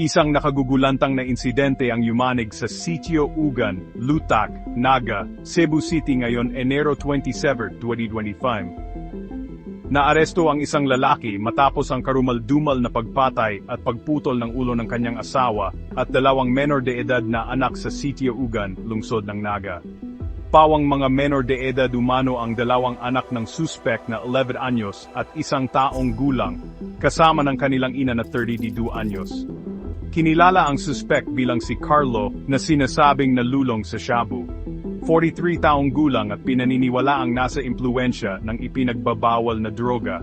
Isang nakagugulantang na insidente ang yumanig sa Sitio Ugan, Lutak, Naga, Cebu City ngayon Enero 27, 2025. Naaresto ang isang lalaki matapos ang karumaldumal na pagpatay at pagputol ng ulo ng kanyang asawa at dalawang menor de edad na anak sa Sitio Ugan, lungsod ng Naga. Pawang mga menor de edad umano ang dalawang anak ng suspect na 11 anyos at isang taong gulang, kasama ng kanilang ina na 32 anyos. Kinilala ang suspect bilang si Carlo na sinasabing nalulong sa Shabu. 43 taong gulang at pinaniniwala ang nasa impluensya ng ipinagbabawal na droga.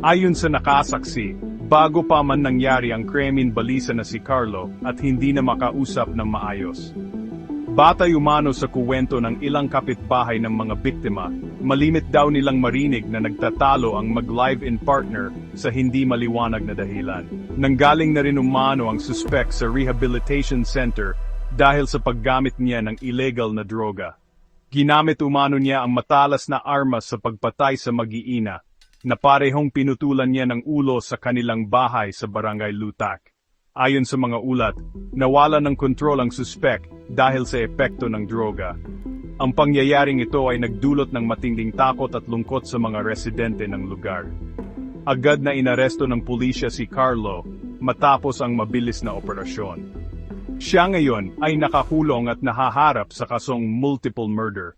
Ayon sa nakasaksi, bago pa man nangyari ang kremin balisa na si Carlo at hindi na makausap ng maayos. Batay umano sa kuwento ng ilang kapitbahay ng mga biktima, malimit daw nilang marinig na nagtatalo ang mag-live-in partner sa hindi maliwanag na dahilan. Nanggaling na rin umano ang suspect sa rehabilitation center dahil sa paggamit niya ng illegal na droga. Ginamit umano niya ang matalas na armas sa pagpatay sa mag-iina, na parehong pinutulan niya ng ulo sa kanilang bahay sa Barangay Lutak. Ayon sa mga ulat, nawala ng kontrol ang suspect dahil sa epekto ng droga. Ang pangyayaring ito ay nagdulot ng matinding takot at lungkot sa mga residente ng lugar. Agad na inaresto ng pulisya si Carlo matapos ang mabilis na operasyon. Siya ngayon ay nakakulong at nahaharap sa kasong multiple murder.